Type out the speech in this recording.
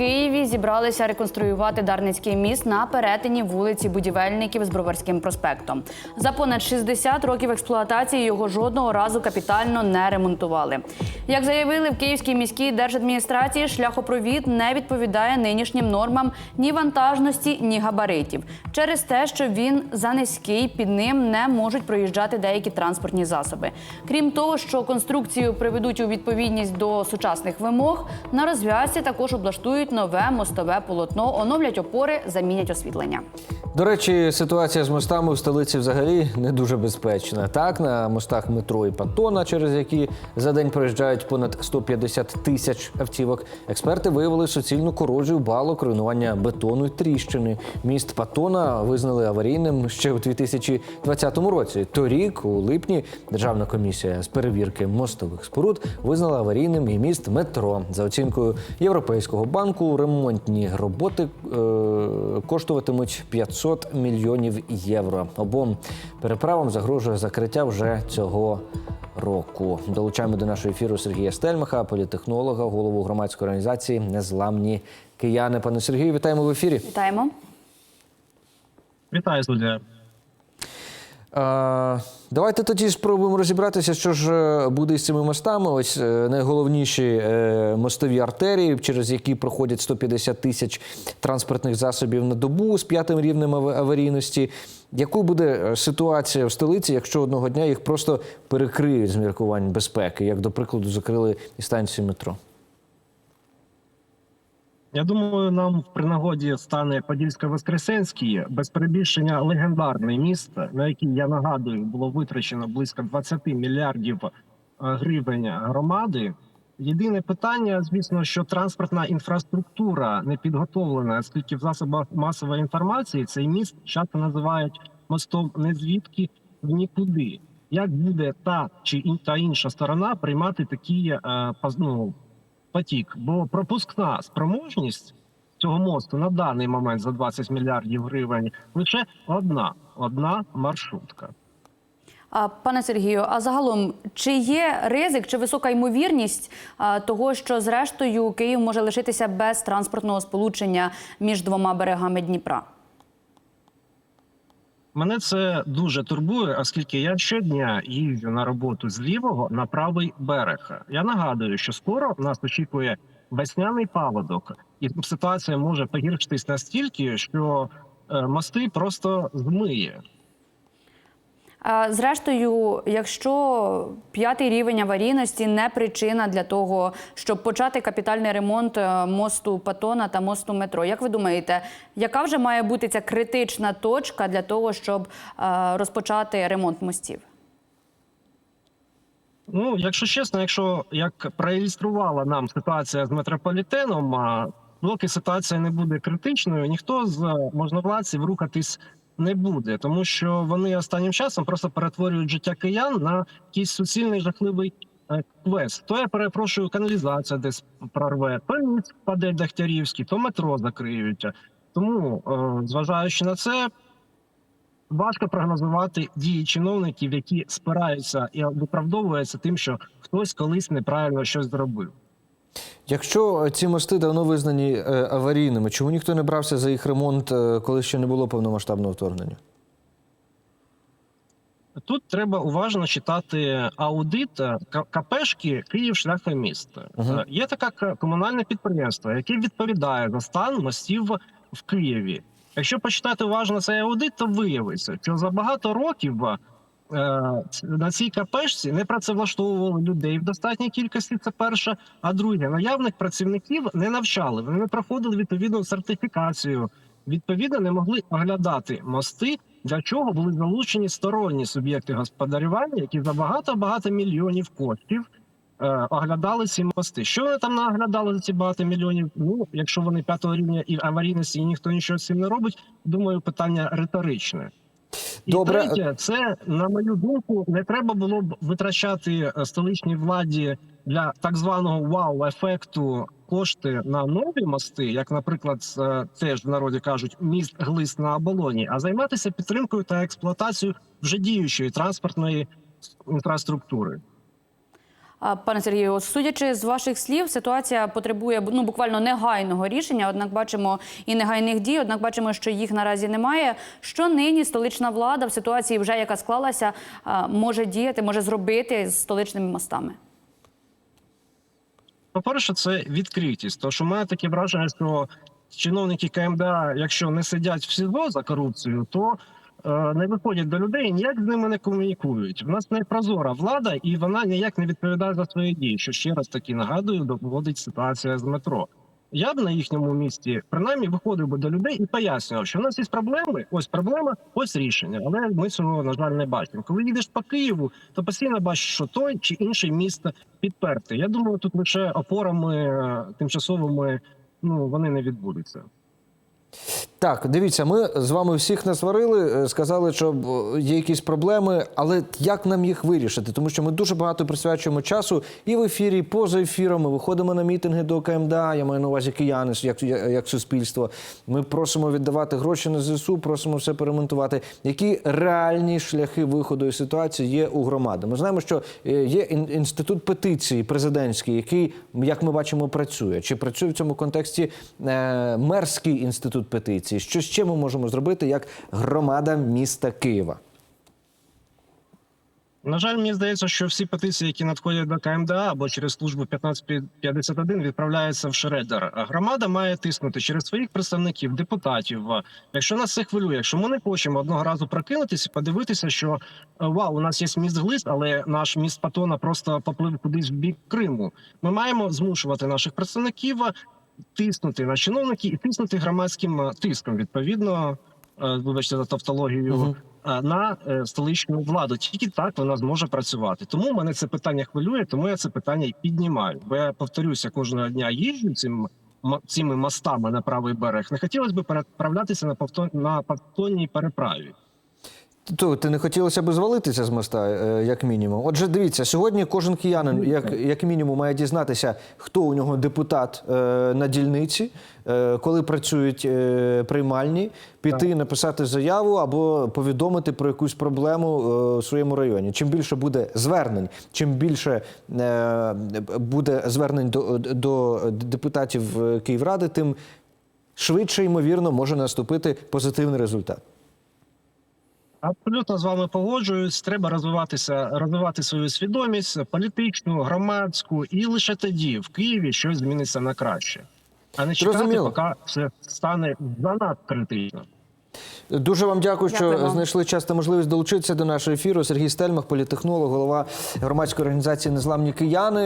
Києві зібралися реконструювати Дарницький міст на перетині вулиці Будівельників з Броварським проспектом. За понад 60 років експлуатації його жодного разу капітально не ремонтували. Як заявили в Київській міській держадміністрації, шляхопровід не відповідає нинішнім нормам ні вантажності, ні габаритів через те, що він занизький, під ним не можуть проїжджати деякі транспортні засоби. Крім того, що конструкцію приведуть у відповідність до сучасних вимог, на розв'язці також облаштують нове мостове полотно, оновлять опори, замінять освітлення. До речі, ситуація з мостами в столиці взагалі не дуже безпечна. Так, на мостах метро і Пантона, через які за день проїжджають понад 150 тисяч автівок, експерти виявили суцільну корозію балок, руйнування бетону і тріщини. Міст Патона визнали аварійним ще у 2020 році. Торік, у липні, Державна комісія з перевірки мостових споруд визнала аварійним і міст метро. За оцінкою Європейського банку, ремонтні роботи е, коштуватимуть 500 мільйонів євро. Обом переправам загрожує закриття вже цього року. Долучаємо до нашого ефіру Сергія Стельмаха, політехнолога, голову громадської організації Незламні кияни. Пане Сергію, вітаємо в ефірі. Вітаємо. Вітаю, студія. Давайте тоді спробуємо розібратися, що ж е, буде з цими мостами. Ось е, найголовніші е, мостові артерії, через які проходять 150 тисяч транспортних засобів на добу з п'ятим рівнем аварійності. Якою буде ситуація в столиці, якщо одного дня їх просто перекриють з міркувань безпеки, як до прикладу закрили і станцію метро? Я думаю, нам в принагоді стане Подільсько-Воскресенський, без перебільшення легендарне місто, на який я нагадую, було витрачено близько 20 мільярдів е, гривень громади. Єдине питання, звісно, що транспортна інфраструктура не підготовлена, оскільки в засобах масової інформації цей міст часто називають мостом не звідки в нікуди. Як буде та чи та інша сторона приймати такі е, ну, потік, бо пропускна спроможність цього мосту на даний момент за 20 мільярдів гривень лише одна одна маршрутка. А, Пане Сергію, а загалом чи є ризик чи висока ймовірність а, того, що зрештою Київ може лишитися без транспортного сполучення між двома берегами Дніпра? Мене це дуже турбує, оскільки я щодня їжджу на роботу з лівого на правий берег. Я нагадую, що скоро нас очікує весняний паводок, і ситуація може погіршитись настільки, що е, мости просто змиє. Зрештою, якщо п'ятий рівень аварійності не причина для того, щоб почати капітальний ремонт е, мосту Патона та мосту метро, як ви думаєте, яка вже має бути ця критична точка для того, щоб е, розпочати ремонт мостів? Ну, якщо чесно, якщо як проілюструвала нам ситуація з метрополітеном, доки ситуація не буде критичною, ніхто з можновладців рухатись не буде, тому що вони останнім часом просто перетворюють життя киян на якийсь суцільний жахливий е, квест. То я перепрошую, каналізація десь прорве, то міст впаде Дегтярівський, то метро закриють. Тому, е, зважаючи на це, важко прогнозувати дії чиновників, які спираються і виправдовуються тим, що хтось колись неправильно щось зробив. Якщо ці мости давно визнані е, аварійними, чому ніхто не брався за їх ремонт, е, коли ще не було повномасштабного вторгнення? Тут треба уважно читати аудит е, КПшки Київ шляхоміст. Мгм. Е, Є таке комунальне підприємство, яке відповідає за стан мостів в Києві. Якщо почитати уважно цей аудит, то виявиться, що за багато років е, на цій КПшці не працевлаштовували людей в достатній кількості. Це перше. А друге, наявних працівників не навчали. Вони не проходили відповідну сертифікацію. Відповідно, не могли оглядати мости, для чого були залучені сторонні суб'єкти господарювання, які за багато багато мільйонів коштів е, оглядали ці мости. Що вони там наглядали за ці багато мільйонів? Ну, якщо вони п'ятого рівня і аварійності, і ніхто нічого з цим не робить, думаю, питання риторичне. І Добре. третє, це на мою думку, не треба було б витрачати е, столичній владі для так званого вау-ефекту кошти на нові мости, як, наприклад, теж в народі кажуть, міст глист на оболоні, а займатися підтримкою та експлуатацією вже діючої транспортної інфраструктури. Пане Сергію, судячи з ваших слів, ситуація потребує ну буквально негайного рішення. Однак бачимо і негайних дій. Однак бачимо, що їх наразі немає. Що нині столична влада в ситуації, вже яка склалася, може діяти, може зробити з столичними мостами? По-перше, це відкритість. Тому що мене таке враження, що чиновники КМДА, якщо не сидять в СІЗО за корупцію, то не виходять до людей ніяк з ними не комунікують. В нас не прозора влада, і вона ніяк не відповідає за свої дії. Що ще раз таки нагадую, доводить ситуація з метро. Я б на їхньому місці принаймні виходив би до людей і пояснював, що в нас є проблеми, ось проблема, ось рішення. Але ми цього на жаль не бачимо. Коли їдеш по Києву, то постійно бачиш, що той чи інший міст підперти. Я думаю, тут лише опорами е, тимчасовими ну вони не відбудуться. Так, дивіться, ми з вами всіх насварили, е, сказали, що е, є якісь проблеми, але як нам їх вирішити? Тому що ми дуже багато присвячуємо часу і в ефірі, і поза ефіром. Ми виходимо на мітинги до КМДА. Я маю на увазі кияни, як, як суспільство. Ми просимо віддавати гроші на ЗСУ, просимо все перемонтувати. Які реальні шляхи виходу із ситуації є у громади? Ми знаємо, що е, є інститут петиції президентський, який, як ми бачимо, працює. Чи працює в цьому контексті мерський інститут петиції? Що ще ми можемо зробити як громада міста Києва? На жаль, мені здається, що всі петиції, які надходять до КМДА або через службу 1551, відправляються в шредер. Громада має тиснути через своїх представників, депутатів. Якщо нас це хвилює, якщо ми не хочемо одного разу прокинутися, подивитися, що е, вау, у нас є міст глист, але наш міст Патона просто поплив кудись в бік Криму. Ми маємо змушувати наших представників тиснути на чиновників і тиснути громадським е, тиском. Відповідно, е, вибачте за тавтологію. Е, На столичну владу тільки так вона зможе працювати. Тому мене це питання хвилює, тому я це питання і піднімаю. Бо я повторюся кожного дня їжджу цим цими мостами на правий берег. Не хотілося б переправлятися на повтон на повтонній переправі. То ти не хотілося б звалитися з моста, е, як мінімум. Отже, дивіться, сьогодні кожен киянин, як, як мінімум, має дізнатися, хто у нього депутат е, на дільниці, е, коли працюють е, приймальні, піти, написати заяву або повідомити про якусь проблему е, у своєму районі. Чим більше буде звернень, чим більше е, буде звернень до, до депутатів Київради, тим швидше, ймовірно, може наступити позитивний результат. Абсолютно з вами погоджуюсь. Треба розвиватися, розвивати свою свідомість політичну, громадську, і лише тоді в Києві щось зміниться на краще, а не чекати, Зрозуміло. поки все стане занадто критично. Дуже вам дякую, що Дякую вам. знайшли час та можливість долучитися до нашого ефіру. Сергій Стельмах, політехнолог, голова громадської організації Незламні кияни.